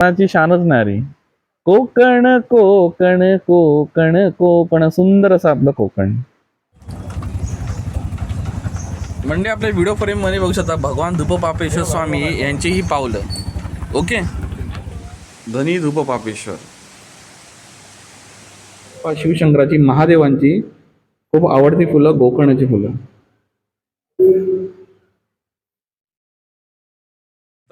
कोकणाची शानच नारी कोकण कोकण कोकण कोकण सुंदर असं आपलं कोकण. म्हणजे आपल्या व्हिडिओ फ्रेममध्ये बघू शकता भगवान धुपपापेश्वर स्वामी यांची ही पावलं. ओके? धनी धुपपापेश्वर. शिवशंकराची महादेवांची खूप आवडती फुलं गोकर्णाची फुलं.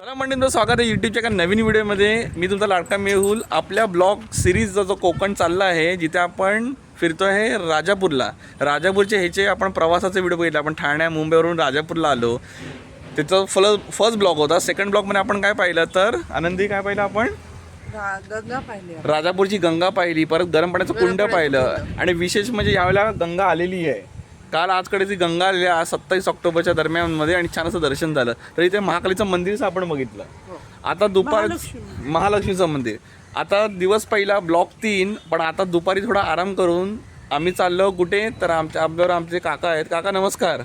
चला म्हणजे स्वागत आहे यूट्यूबच्या एका नवीन व्हिडिओमध्ये. मी तुमचा लाडका मेहुल. आपल्या ब्लॉग सिरीजचा जो कोकण चालला आहे जिथे आपण फिरतो आहे राजापूरला. राजापूरचे ह्याचे आपण प्रवासाचे व्हिडिओ बघितले आपण ठाण्या मुंबईवरून राजापूरला आलो. त्याचं फल फर्स्ट ब्लॉग होता. सेकंड ब्लॉगमध्ये आपण काय पाहिलं तर आनंदी काय पाहिलं आपण? गंगा पाहिली. राजापूरची गंगा पाहिली परत गरम पाण्याचं कुंड पाहिलं. आणि विशेष म्हणजे यावेळेला गंगा आलेली आहे. काल आजकडे ती गंगा आलेली आज सत्तावीस ऑक्टोबरच्या दरम्यानमध्ये आणि छान असं दर्शन झालं. तर इथे महाकालीचं मंदिरच आपण बघितलं. आता दुपार महालक्ष्मी. महालक्ष्मीचं मंदिर. आता दिवस पहिला ब्लॉक तीन पण आता दुपारी थोडा आराम करून आम्ही चाललो कुठे? तर आमच्या आपल्यावर आमचे काका आहेत. काका नमस्कार.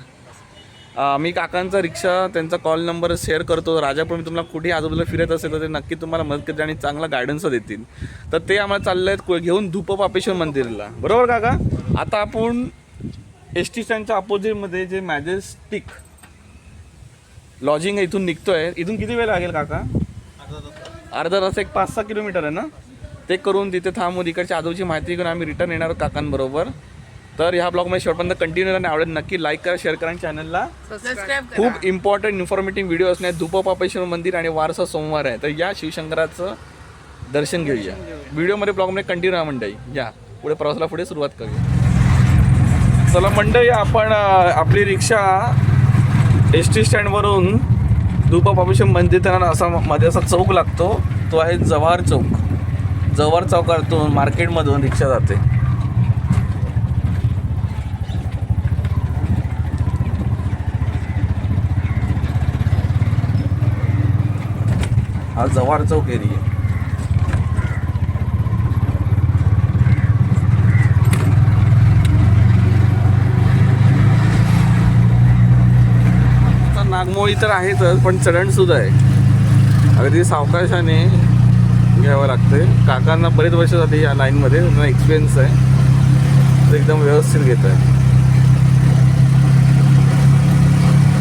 मी काकांचा रिक्षा त्यांचा कॉल नंबर शेअर करतो. राजापूर मी तुम्हाला कुठे आजूबाजूला फिरत असेल तर ते नक्की तुम्हाला मदत करतील आणि चांगला गायडन्स देतील. तर ते आम्हाला चालले आहेत घेऊन धुपपापेश्वर मंदिरला. बरोबर काका? आता आपण एस टी स्टँडच्या अपोजिटमध्ये जे मॅजेस्टिक लॉजिंग आहे इथून निघतोय. इथून किती वेळ लागेल काका? अर्धा तास एक पाच सहा किलोमीटर आहे ना? ते करून तिथे थांबून इकडच्या आजूची माहिती घेऊन आम्ही रिटर्न येणार काकांबरोबर. तर ह्या ब्लॉगमध्ये शेवटपर्यंत कंटिन्यू आणि आवडेल. नक्की लाईक करा शेअर करा चॅनलला. खूप इम्पॉर्टंट इन्फॉर्मेटिव्ह व्हिडिओ असणार धुपपापेश्वर मंदिर आणि वारसा सोमवार आहे. तर या शिवशंकराचं दर्शन घेऊया. व्हिडिओमध्ये ब्लॉगमध्ये कंटिन्यू राहा मंडळी. या. पुढे प्रवासाला पुढे सुरुवात करूया. चला मंडळी आपण आपली रिक्षा एस टी स्टँडवरून धुपपापेश्वर मंदिर त्यांना असा मध्ये असा चौक लागतो. तो आहे जव्हार चौक. जव्हार चौकातून मार्केटमधून रिक्षा जाते. हा जव्हार चौक एरिया आता तर आहेतच पण चढणसुद्धा आहे. अगदी सावकाशाने घ्यावं लागते काकांना बरेच वर्ष झाली या लाईनमध्ये त्यांना एक्सपिरियन्स आहे. ते एकदम व्यवस्थित घेत आहे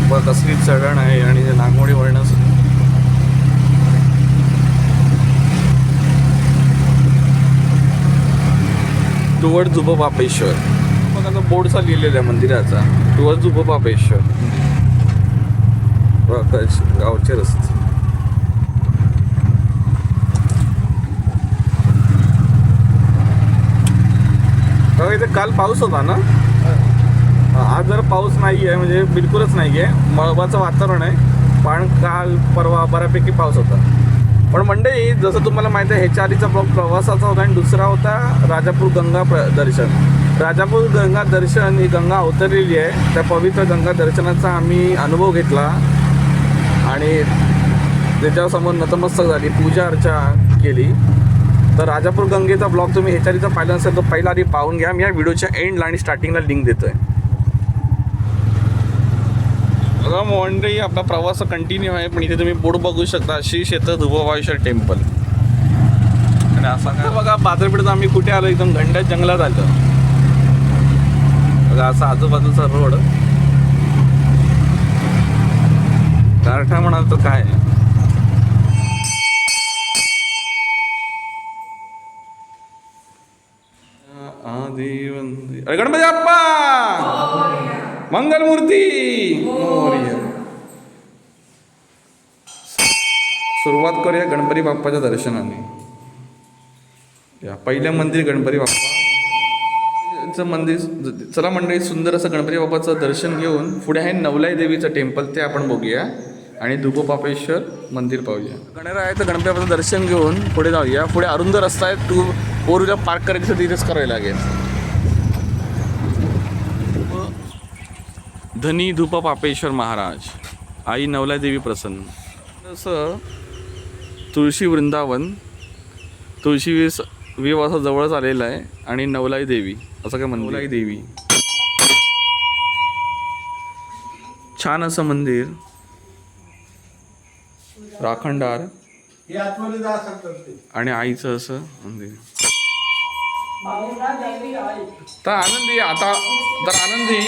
बरं कसली चढण आहे आणि नागमोडी वळणं सुद्धा. टुवर्ड जुबबापेश्वर मग आता बोर्डचा लिहिलेला आहे मंदिराचा. टुवर्ड जुबबापेश्वर गावचे रस्ते इथे काल पाऊस होता ना? आज जर पाऊस नाही आहे म्हणजे बिलकुलच नाही आहे मळबाचं वातावरण आहे. पण काल परवा बऱ्यापैकी पाऊस होता. पण मंडळी जसं तुम्हाला माहिती आहे ह्याच्या आधीचा प्रवासाचा होता आणि दुसरा होता राजापूर गंगा प्र दर्शन. राजापूर गंगा दर्शन ही गंगा अवतरलेली आहे. त्या पवित्र गंगा दर्शनाचा आम्ही अनुभव घेतला. आणि त्याच्यासमोर नतमस्तक झाली पूजा अर्चा केली. तर राजापूर गंगेचा ब्लॉग तुम्ही ह्याच्या पाहिला नसेल तर पहिला आधी पाहून घ्या. मी या व्हिडिओच्या एंडला आणि स्टार्टिंगला लिंक देतोय. बघा मंडळी आपला प्रवास कंटिन्यू आहे पण इथे तुम्ही बोर्ड बघू शकता. श्री क्षेत्र धुबवाळेश्वर टेम्पल आणि असा काय? बघा बाजारपेठेत आम्ही कुठे आलो? एकदम घंट्यात जंगलात आलो. बघा असा आजूबाजूचा रोड गारठा म्हणाल तर काय? अरे गणपती बाप्पा! मंगलमूर्ती! मोरया. सुरुवात करूया गणपती बाप्पाच्या दर्शनाने. या पहिल्या मंदिर गणपती बाप्पा. मंदिर चला मंडळी सुंदर असं गणपती बाप्पाचं दर्शन घेऊन पुढे आहे नवलाई देवीचं टेम्पल ते आपण बघूया. आणि धुपोपापेश्वर मंदिर पाहूया. गणरायाचं गणपती बाप्पाचं दर्शन घेऊन पुढे जाऊया. पुढे अरुंद रस्ता आहे. टू फोर व्हीलर पार्क करायचं तिथेच करावे लागेल. धनी धुपपापेश्वर महाराज. आई नवलाई देवी प्रसन्न. असं तुळशी वृंदावन तुळशी विस विव असं जवळच आलेलं आहे आणि नवलाई देवी असं काय म्हणतो नवलाई देवी छान असं मंदिर. राखणदार. हे आणि आईचं असं मंदिर तर आनंदी आता तर आनंदी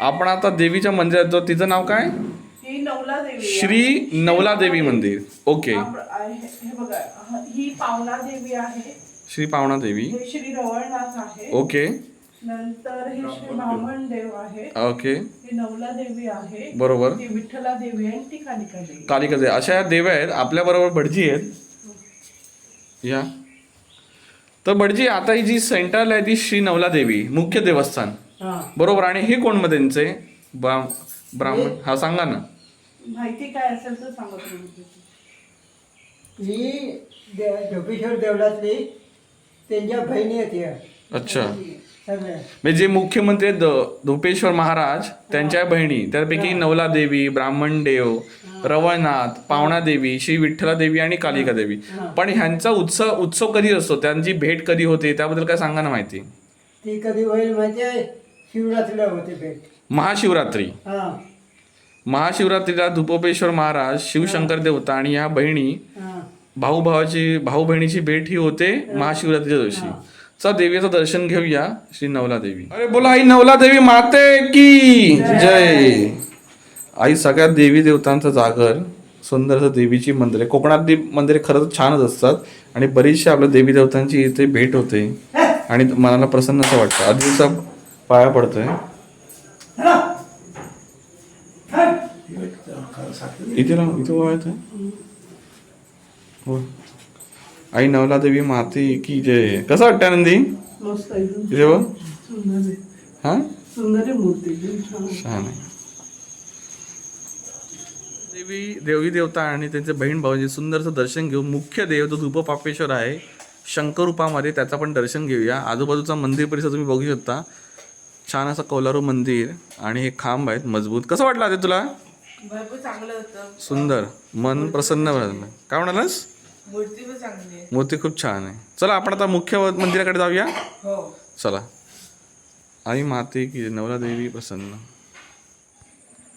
आपण आता देवीच्या मंदिरात जाऊ. तिचं नाव काय? ही नवला देवी आहे. श्री नवला देवी मंदिर. ओके. हा, आहे. हे बघा हा, ही पावना देवी आहे. श्री पावणा देवी. हे श्री रवळनाथ आहे. ओके. नंतर हे श्री ब्राह्मण देव आहे ओके. ही नवला देवी आहे. बरोबर. ती विठ्ठला देवी आहे आणि ती कालिका देवी कालिका देवी. अशा या देव्या आहेत. आपल्या बरोबर भटजी आहेत. या. तर भटजी आता ही जी सेंट्रल आहे ती श्री नवला देवी मुख्य देवस्थान. हा. बरोबर. आणि हे कोण मग त्यांचे ब्रा- ब्राह्मण. हा सांगा ना. माहिती काय असेल तर सांगा तुम्ही. ही दे जोगेश्वर देवळातली त्यांच्या बहिणी आहेत या. अच्छा. म्हणजे जे मुख्यमंत्री धोपेश्वर महाराज त्यांच्या बहिणी त्यापैकी नवला देवी ब्राह्मण देव रवळनाथ पावणा देवी श्री विठ्ठला देवी आणि कालिका देवी. पण ह्यांचा उत्सव उत्सव कधी असतो? त्यांची भेट कधी होते? त्याबद्दल काय सांगा ना माहिती. ती कधी होईल माहिती शिवरात्रीला होते भेट. महाशिवरात्री. महाशिवरात्रीला धुपोपेश्वर महाराज शिवशंकर देवता आणि ह्या बहिणी भाऊ भावाची भाऊ बहिणीची भेट ही होते महाशिवरात्रीच्या दिवशी. चला देवीचं दर्शन घेऊया श्री नवला देवी. अरे बोला आई नवला देवी माते की? जय. आई सगळ्या देवी देवतांचं जागर सुंदर असं देवीची मंदिरे. कोकणातली मंदिरे खरंच छानच असतात आणि बरीचशी आपल्या देवी देवतांची इथे भेट होते. आणि मनाला प्रसन्न असं वाटतं. आधीचा पाया पडतोय. इथे राह इथे हो. आई नवला देवी माते की जय कसं वाटतं आनंदी? आहे हा? छान आहे. देवी देवी देवता आणि त्यांचे बहीण भावांचे सुंदरचं दर्शन घेऊन मुख्य देव जो धुपपापेश्वर आहे शंकर रूपामध्ये त्याचं पण दर्शन घेऊया. आजूबाजूचा मंदिर परिसर तुम्ही बघू शकता. छान असं कौलारू मंदिर आणि हे खांब आहेत मजबूत. कसं वाटलं आधी तुला? भरपूर चांगलं होतं. सुंदर. मन प्रसन्न झालं. काय म्हणालास? मूर्ती पण चांगली आहे. मूर्ती खूप छान आहे. चला आपण आता मुख्य मंदिराकडे जाऊया. हो. चला. आई माते की नवला देवी प्रसन्न.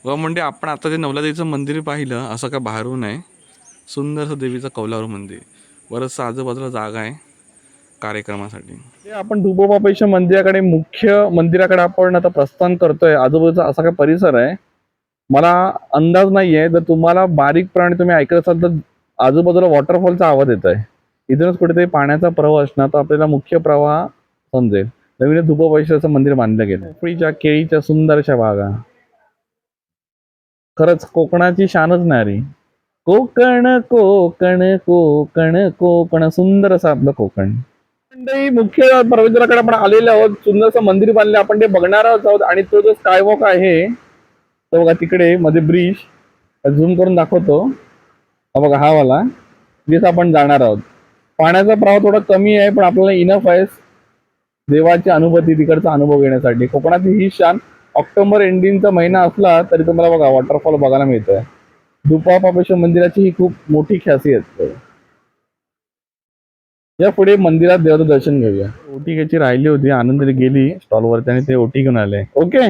व म्हणजे आपण आता जे नवला देवीचं मंदिर पाहिलं असं काय बाहेरून आहे सुंदरसं देवीचं कौलारू मंदिर. बरंचसं आजूबाजूला जागा आहे कार्यक्रमासाठी. आपण धुपोपापेश्वर मंदिराकडे मुख्य मंदिराकडे आपण आता प्रस्थान करतोय. आजूबाजूचा असा काय परिसर आहे. मला अंदाज नाहीये जर तुम्हाला बारीक प्राणी तुम्ही ऐकत असाल तर आजूबाजूला वॉटरफॉलचा आवाज येत आहे इथूनच कुठेतरी पाण्याचा प्रवाह असणार तर आपल्याला मुख्य प्रवाह समजेल. नवीन धुपपैशाचं मंदिर बांधलं गेलं. पोपळीच्या केळीच्या सुंदरशा बागा. खरंच कोकणाची शानच नारी कोकण कोकण कोकण कोकण सुंदर असं आपलं कोकण. मुख्य प्रवेशद्वाराकडे आपण आलेलो आहोत. सुंदरसं मंदिर बांधले. आपण ते बघणारच आहोत आणि तो जो स्कायवॉक आहे तो बघा तिकडे मध्ये ब्रिज झूम करून दाखवतो. हा बघा हा वाला. जिथे आपण जाणार आहोत. पाण्याचा प्रवाह थोडा कमी आहे पण आपल्याला इनफ आहे. देवाची अनुभूती तिकडचा अनुभव घेण्यासाठी. कोकणातली ही शान ऑक्टोबर एंडिंगचा महिना असला तरी तुम्हाला बघा वॉटरफॉल बघायला मिळतोय. दुपापापेश्वर मंदिराची ही खूप मोठी आहे या पुढे मंदिरात देवाचं दर्शन घेऊया. ओटी घ्यायची राहिली होती आनंद गेली स्टॉलवरती आणि ते ओटी घेऊन आले. ओके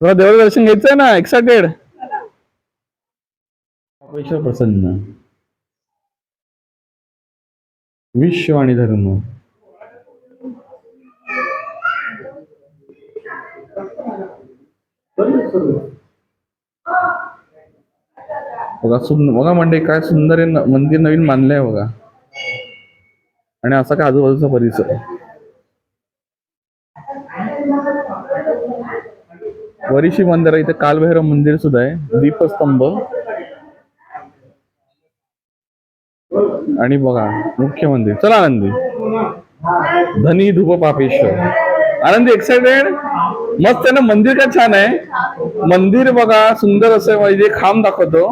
तुला देवाचं दर्शन घ्यायचंय ना एक्सायटेड प्रसन्न. विश्व आणि धर्म. बघा सुंदर बघा म्हणजे काय सुंदर आहे मंदिर नवीन बांधलंय बघा. आणि असा काय आजूबाजूचा परिसर वरिशी मंदिर आहे इथे कालभैरव मंदिर सुद्धा आहे दीपस्तंभ. आणि बघा मुख्य मंदिर. चला आनंदी. धनी धुप पापेश्वर. आनंदी एक्साइटेड मस्त आहे ना? मंदिर काय छान आहे? मंदिर बघा सुंदर असं म्हणजे खांब दाखवतो.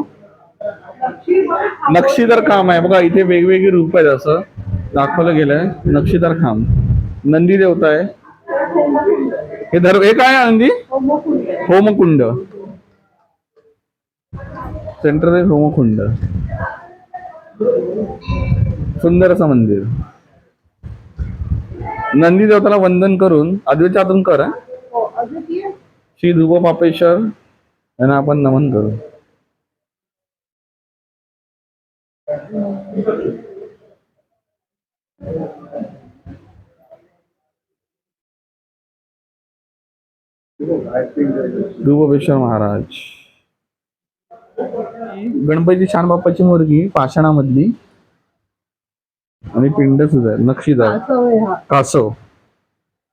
नक्षीदार काम आहे. बघा इथे वेगवेगळी रूप आहेत असं. दाखवलं गेलंय. नक्षीदार खांब. नंदी देवता आहे. हे धर हे काय आहे नंदी होमकुंड. सेंटर आहे होमकुंड. सुंदर असं मंदिर. नंदी देवताला वंदन करून अद्वैतातून कर हो, श्री ध्रुव पापेश्वर यांना आपण नमन करू. ध्रुवपेश्वर महाराज. गणपती छान बाप्पाची मुलगी पाषाणामधली. आणि पिंड सुद्धा आहे नक्षीदार कासव.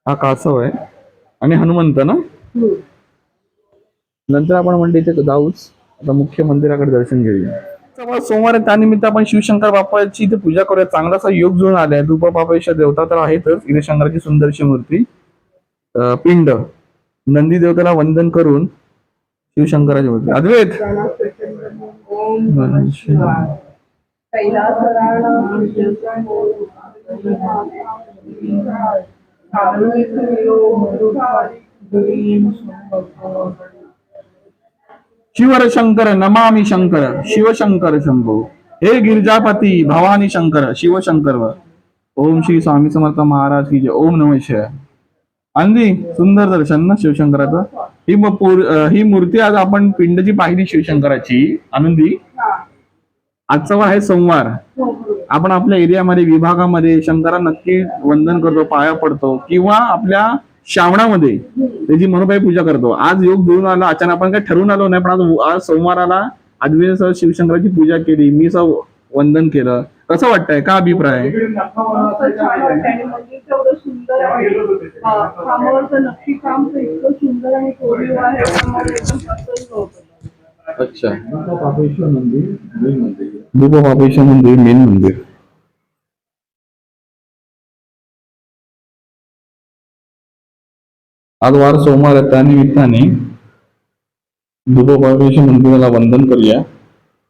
हा कासव आहे. आणि हनुमंत ना? नंतर आपण म्हणतो इथे जाऊच आता मुख्य मंदिराकडे दर्शन घेऊया. सोमवार त्यानिमित्त आपण शिवशंकर बाप्पाची इथे पूजा करूया. चांगलासा योग जुळून आलाय. धूप बापेश्वर देवता तर आहेतच. इथे शंकराची सुंदरशी मूर्ती. पिंड. नंदी देवतेला वंदन करून शिवशंकराची मूर्ती. अद्वैत! शिवर शंकर नमामि शंकर, शिवशंकर शंभो। हे गिरिजापती, भवानी शंकर, शिवशंकर ओम श्री स्वामी समर्थ महाराज की जय। ओम नमः शिवाय। अगदी सुंदर दर्शन ना शिवशंकराचं. ही पूर- ही मूर्ती आज आपण पिंडची पाहिली शिवशंकराची आनंदी. आजचा आहे सोमवार आपण आपल्या एरियामध्ये विभागामध्ये शंकरा नक्की वंदन करतो पाया पडतो किंवा आपल्या श्रावणामध्ये त्याची मनोबाई पूजा करतो. आज योग घेऊन आला अचानक आपण काही ठरवून आलो नाही पण आज आज सोमवाराला आदमी सर शिवशंकराची पूजा केली मी सर वंदन केलं. कसं वाटतंय का अभिप्राय आणि मंदिर तेवढं सुंदर आहे. हा, कामावरचं नक्षी काम तर इतकं सुंदर आणि कोरीव आहे. त्यामुळे एकदम प्रसन्न होतं. अच्छा. पापेश्वर मंदिर मेन मंदिर. पापेश्वर मंदिर मेन मंदिर. आज वार सोमवार आहे पापेश्वर मंदिराला वंदन करूया.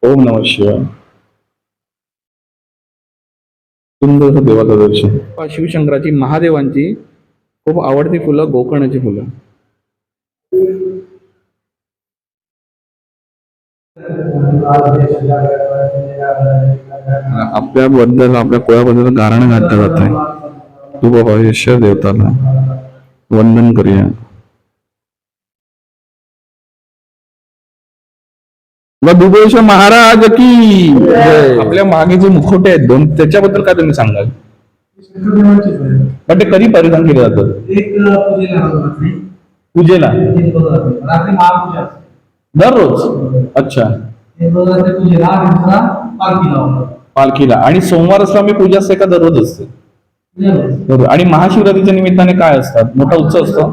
ओम नम शिवाय. सुंदर असं देवाचं दर्शन. शिवशंकराची महादेवांची खूप आवडती फुलं गोकर्णाची फुलं. आपल्याबद्दल आपल्या कुळाबद्दल गारण घातलं जात आहे तू भविष्य देवताला. वंदन करूया. दुबेश्वर महाराज की जय. आपल्या मागे जे मुखोटे आहेत दोन त्याच्याबद्दल काय तुम्ही सांगाल? पण ते कधी परिधान केले जातं? एक पूजेला. दररोज? अच्छा. पालखीला. आणि सोमवार असला मी पूजा असते का दररोज असते? बरोबर आणि महाशिवरात्रीच्या निमित्ताने काय असतात? मोठा उत्सव असतो?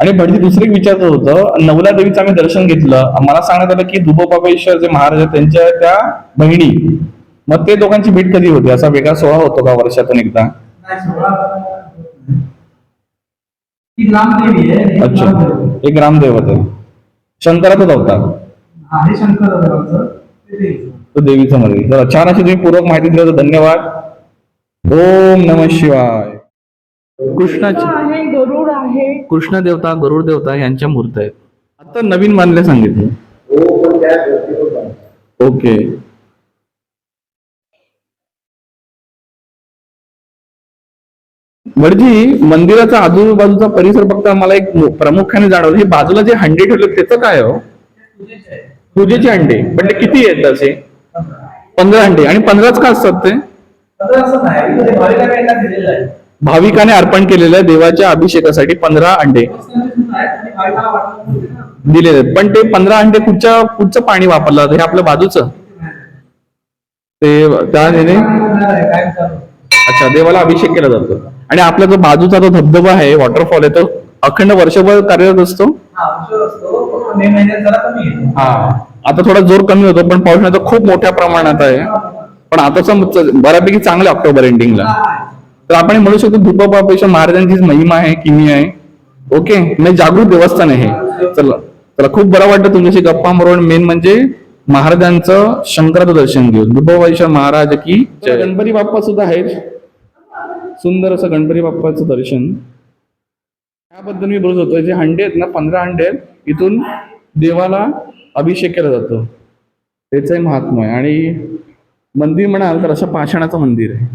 आणि भटजी दुसरं एक विचारत होतं नवला देवीचं आम्ही दर्शन घेतलं. मला सांगण्यात आलं की दुबोबापेश्वर जे महाराज आहेत त्यांच्या त्या बहिणी. मग ते दोघांची भेट कधी होते? असा वेगळा सोहळा होतो का वर्षातून एकदा? रामदेवी एक अच्छा. रामदेव. एक ग्रामदैवत आहे शंकराचाच अवतार हा, हे शंकर देवाचं. ते देवीचं. मंदिर. तर छान अशी तुम्ही पूर्वक माहिती दिली धन्यवाद. ओम नम शिवाय. कृष्णाची आहे गरुड आहे. कृष्ण देवता गरुड देवता यांच्या मूर्त आहेत. आता नवीन बांधले सांगितले. ओके. भटजी मंदिराचा आजूबाजूचा परिसर बघता मला एक प्रामुख्याने जाणवलं. हे बाजूला जे हंडे ठेवले त्याचं काय हो? पूजेचे अंडे पण ते किती आहेत तसे पंधरा अंडे आणि पंधराच का असतात ते? असं भाविकांना अर्पण केलेल्या देवाच्या अभिषेकासाठी पंधरा अंडे दिलेले पण ते पंधरा अंडे कुठच्या कुठचं पाणी वापरलं जातं? हे आपलं बाजूचं. ते त्या अच्छा देवाला अभिषेक केला जातो. आणि आपला जो बाजूचा जो धबधबा आहे वॉटरफॉल आहे तो अखंड वर्षभर कार्यरत असतो? हा आता थोडा जोर कमी होतो पण पाऊस तर खूप मोठ्या प्रमाणात आहे. पण आताच बऱ्यापैकी चांगलं ऑक्टोबर एंडिंगला तर आपण म्हणू शकतो धुपापेक्षा महाराजांचीच महिमा आहे किमी आहे. ओके म्हणजे जागृत देवस्थान आहे चला चला खूप बरं वाटतं तुमच्याशी गप्पा मारून. मेन म्हणजे महाराजांचं शंकराचं दर्शन घेऊन. दुपापेक्षा महाराज की गणपती बाप्पा सुद्धा आहेत. सुंदर असं गणपती बाप्पाचं दर्शन. त्याबद्दल मी बोलत होतो जे हंडे आहेत ना पंधरा हंडे आहेत इथून देवाला अभिषेक केला जातो. त्याचंही महात्मा आहे. आणि मंदिर म्हणाल तर असं पाषाणाचं मंदिर आहे.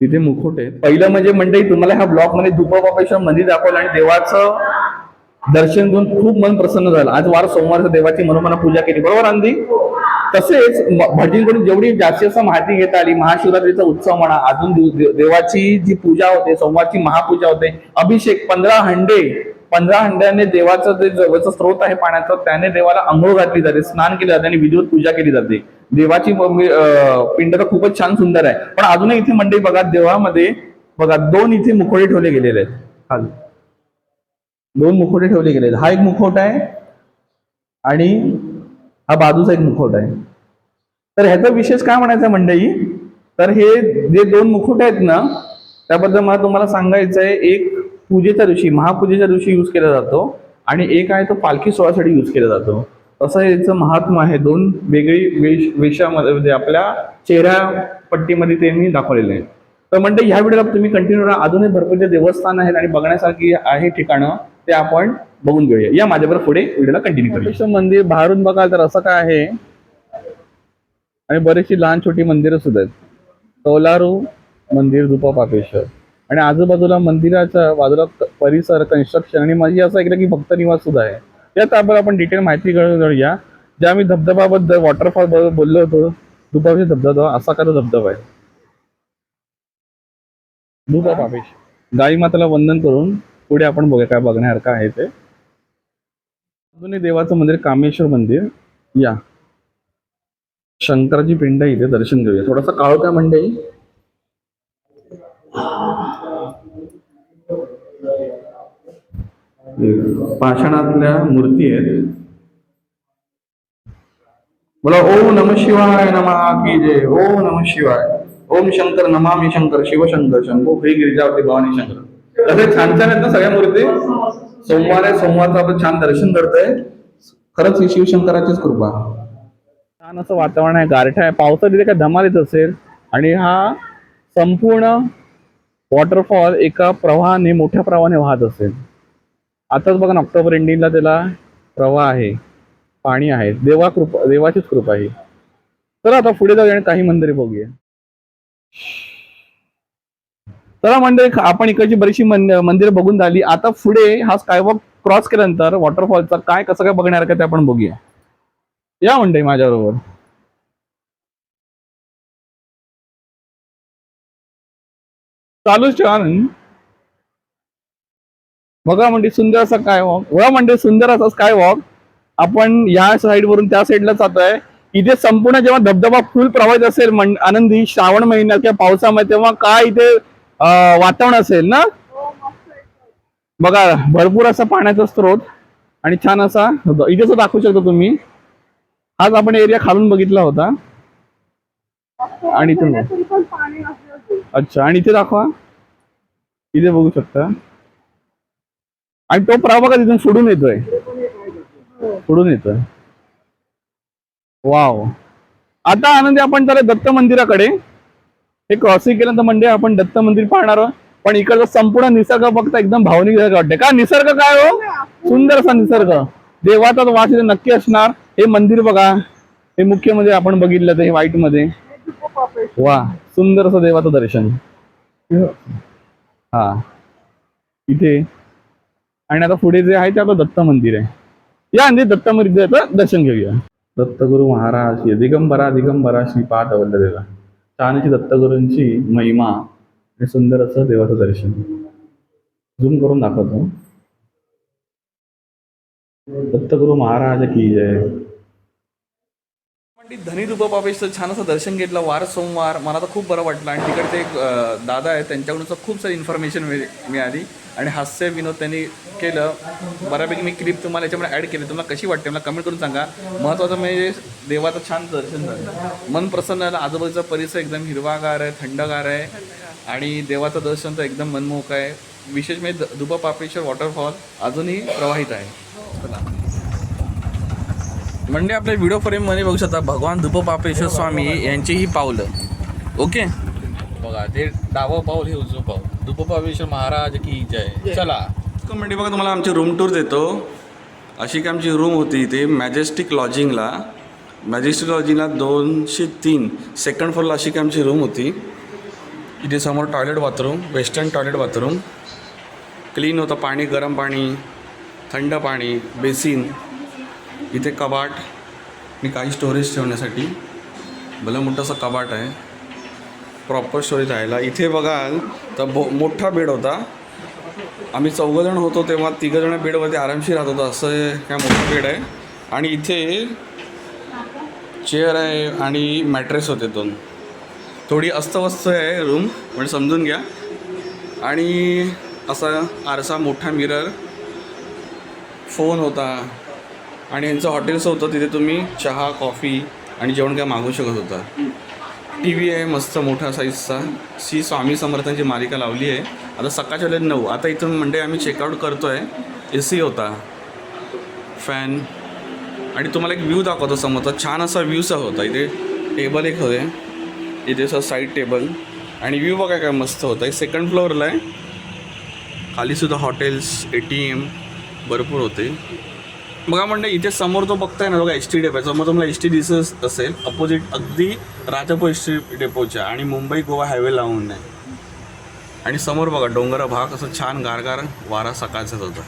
तिथे मुखोट आहे पहिलं म्हणजे मंडळी तुम्हाला ह्या ब्लॉकमध्ये धुपापेश्वर मंदिर दाखवलं आणि देवाचं दर्शन घेऊन खूप मन प्रसन्न झालं. आज वार सोमवारचं देवाची मनोमना पूजा केली. बरोबर अंदी तसेच म- भटजींकडून जेवढी जास्तीत जास्त माहिती घेता आली महाशिवरात्रीचा उत्सव म्हणा अजून देवाची जी पूजा होते सोमवारची महापूजा होते अभिषेक पंधरा हंडे पंधरा हंड्याने देवाचं जे जवळचं स्रोत आहे पाण्याचं त्याने देवाला आंघोळ घातली जाते स्नान केले जाते आणि विधिवत पूजा केली जाते. देवाची पिंड तर खूपच छान सुंदर आहे. पण अजूनही इथे मंडळी बघा देवामध्ये बघा दोन इथे मुखोटे ठेवले गेलेले आहेत. खाली. दोन मुखोटे ठेवले गेले आहेत. हा एक मुखवटा आहे आणि हा बाजूचा एक मुखवटा आहे. तर ह्याचा विशेष काय म्हणायचं मंडळी? तर हे जे दोन मुखवटे आहेत ना त्याबद्दल मला तुम्हाला सांगायचं आहे एक पूजेच्या दिवशी महापूजेच्या दिवशी यूज केला जातो आणि एक आहे तो पालखी सोहळ्यासाठी यूज केला जातो. असं याचं महात्मा आहे. दोन वेगळी वेश वेशामध्ये म्हणजे आपल्या चेहऱ्या पट्टीमध्ये त्यांनी दाखवलेले आहे. तर म्हणजे ह्या व्हिडिओला तुम्ही कंटिन्यू राहा अजूनही भरपूर जे देवस्थान आहेत आणि बघण्यासारखी आहे ठिकाणं ते आपण बघून घेऊया. या माझ्याबरोबर पुढे व्हिडिओला कंटिन्यू करूया. मंदिर बाहेरून बघाल तर असं काय आहे? आणि बरीचशी लहान छोटी मंदिरं सुद्धा आहेत. कौलारू मंदिर दुपा पापेश्वर आणि आजूबाजूला मंदिराच्या बाजूला परिसर कन्स्ट्रक्शन आणि माझी असं ऐकलं की भक्त निवास सुद्धा आहे. त्यात आपण डिटेल माहिती करून घेऊया ज्या आम्ही धबधबाबद्दल वॉटरफॉलबद्दल बोललो होतो दुपापेश्वर धबधबा असा का तो धबधबा आहे. दुपा पापेश्वर गाई माताला वंदन करून पुढे आपण बघूया काय बघण्यासारखं आहे ते. अजूनही देवाचं मंदिर कामेश्वर मंदिर. या. शंकराची पिंड आहे इथे दर्शन घेऊया. थोडासा काळ काय मंडळी पाषाणातल्या मूर्ती आहेत. बोला ओम नम शिवाय नमा की जय. ओम नम शिवाय. ओम शंकर नमामि शंकर शिवशंकर शंभो हे गिरिजावती भवानी शंकर. असे छान छान आहेत ना सगळ्या मूर्ती? सोमवार आहे सोमवारचं आपण छान दर्शन करतोय खरंच ही शिवशंकराचीच कृपा. छान असं वातावरण आहे गारठा आहे. पावसात तिथे काय धमाल येत असेल? आणि हा संपूर्ण वॉटरफॉल एका प्रवाहाने मोठ्या प्रवाहाने वाहत असेल. आताच बघा ना ऑक्टोबर एंडिंगला त्याला प्रवाह आहे पाणी आहे देवा कृपा देवाचीच कृपा आहे. तर आता पुढे जाऊया आणि काही मंदिरे बघूया. चला मंदिर आपण इकडची बरीचशी मंदिर बघून झाली. आता पुढे हा स्कायवॉक क्रॉस केल्यानंतर वॉटरफॉलचा काय कसं काय बघणार का ते आपण बघूया. या मंडळी माझ्याबरोबर. चालूच ठेवा बघा म्हणजे सुंदर असा काय वॉक बघा म्हणजे सुंदर असा स्काय वॉक आपण या साईड वरून त्या साईडला जातोय. इथे संपूर्ण जेव्हा धबधबा फुल प्रवाहित असेल आनंदी श्रावण महिन्यात किंवा पावसामध्ये तेव्हा काय इथे वातावरण असेल ना? बघा भरपूर असा पाण्याचा स्रोत आणि छान असा इथे दाखवू शकतो तुम्ही. हाच आपण एरिया खालून बघितला होता. आणि असलं अच्छा आणि इथे दाखवा. इथे बघू शकता. आणि तो प्रवाह तिथून सोडून येतोय. सोडून येतोय. वाव. आता आनंदी आपण जरा दत्त मंदिराकडे. हे क्रॉसिंग केल्यानंतर म्हणजे आपण दत्त मंदिर पाहणार आहोत. पण इकडचा संपूर्ण निसर्ग फक्त एकदम भावनिक वाटते. का निसर्ग काय हो? सुंदर असा निसर्ग. देवाचा वास इथे नक्की असणार हे मंदिर बघा. हे मुख्य म्हणजे आपण बघितलं ते व्हाईटमध्ये. वा सुंदर असं देवाचं दर्शन. हा. इथे आणि आता पुढे जे आहे ते आपलं दत्त मंदिर आहे. या आणि दत्त मंदिराचं दर्शन घेऊया. दत्तगुरु महाराज दिगंबरा दिगंबरा दिगंबरा आवडलं देवा छान दत्तगुरूंची महिमा आणि सुंदर असं देवाचं दर्शन. झूम करून दाखवतो. दत्तगुरु महाराज की जय. पंडित धनी दुपापेशचं छान असं दर्शन घेतलं वार सोमवार मला तर खूप बरं वाटलं. आणि तिकडचे एक दादा आहेत त्यांच्याकडून खूप सारी इन्फॉर्मेशन मिळाली. आणि हास्य विनोद त्यांनी केलं. बऱ्यापैकी मी क्लिप तुम्हाला याच्यामध्ये ॲड केली. तुम्हाला कशी वाटते? मला कमेंट करून सांगा. महत्त्वाचं म्हणजे देवाचं छान दर्शन झालं. मन प्रसन्न झालं. आजूबाजूचा परिसर एकदम हिरवागार आहे थंडगार आहे. आणि देवाचं दर्शन तर एकदम मनमोहक आहे. विशेष म्हणजे द- दुबा पापेश्वर वॉटरफॉल अजूनही प्रवाहित आहे. चला. म्हणजे आपल्या व्हिडिओ फ्रेममध्ये बघू शकता भगवान धुपपापेश्वर स्वामी यांची ही पावलं ओके? बघा ते डावं पाऊल हे उजवं पाऊल. धुपपापेश्वर महाराज की जय. चला. म्हणजे बघा तुम्हाला आमची रूम टूर देतो. अशी की आमची रूम होती इथे मॅजेस्टिक लॉजिंगला मॅजेस्टिक लॉजिंगला दोनशे तीन सेकंड फ्लोअरला अशी की आमची रूम होती. इथे समोर toilet bathroom western toilet bathroom clean होतं पाणी गरम पाणी थंड पाणी बेसिन. इथे कबाट आणि काही स्टोरेज ठेवण्यासाठी. भलं मोठंसं कबाट आहे. प्रॉपर स्टोरेज राहायला. इथे बघाल तर बो मोठा बेड होता. आम्ही चौघजण होतो तेव्हा तिघंजण बेडवरती आरामशीर राहत होतो. असं काय मोठा बेड आहे. आणि इथे चेअर आहे आणि मॅट्रेस होते दोन. थोडी अस्तव्यस्त आहे रूम म्हणजे समजून घ्या. आणि असा आरसा मोठा मिरर फोन होता. आणि यांचं हॉटेल्स होतं तिथे तुम्ही चहा कॉफी आणि जेवण काय मागवू शकत होता. टी व्ही आहे मस्त मोठा साईजचा श्री स्वामी समर्थांची मालिका लावली आहे. आता सकाळच्या वेळेत नऊ. आता इथून म्हणजे आम्ही चेकआउट करतो आहे ए सी होता. फॅन आणि तुम्हाला एक व्ह्यू दाखवतो समोरचा. छान असा व्ह्यूचा होता. इथे टेबल एक होते. इथे असं साईड टेबल आणि व्ह्यू बघा काय मस्त होता. एक सेकंड फ्लोअरला आहे. खालीसुद्धा हॉटेल्स ए टी एम भरपूर होते. बघा म्हणजे इथे समोर तो बघताय ना बघा एस टी डेपो समोर तुम्हाला एस टी दिसत असेल अपोजिट अगदी राजापूर एस टी डेपोच्या आणि मुंबई गोवा हायवे लावून आहे. आणि समोर बघा डोंगरा भाग असं छान गारगार वारा सकाळचाच होता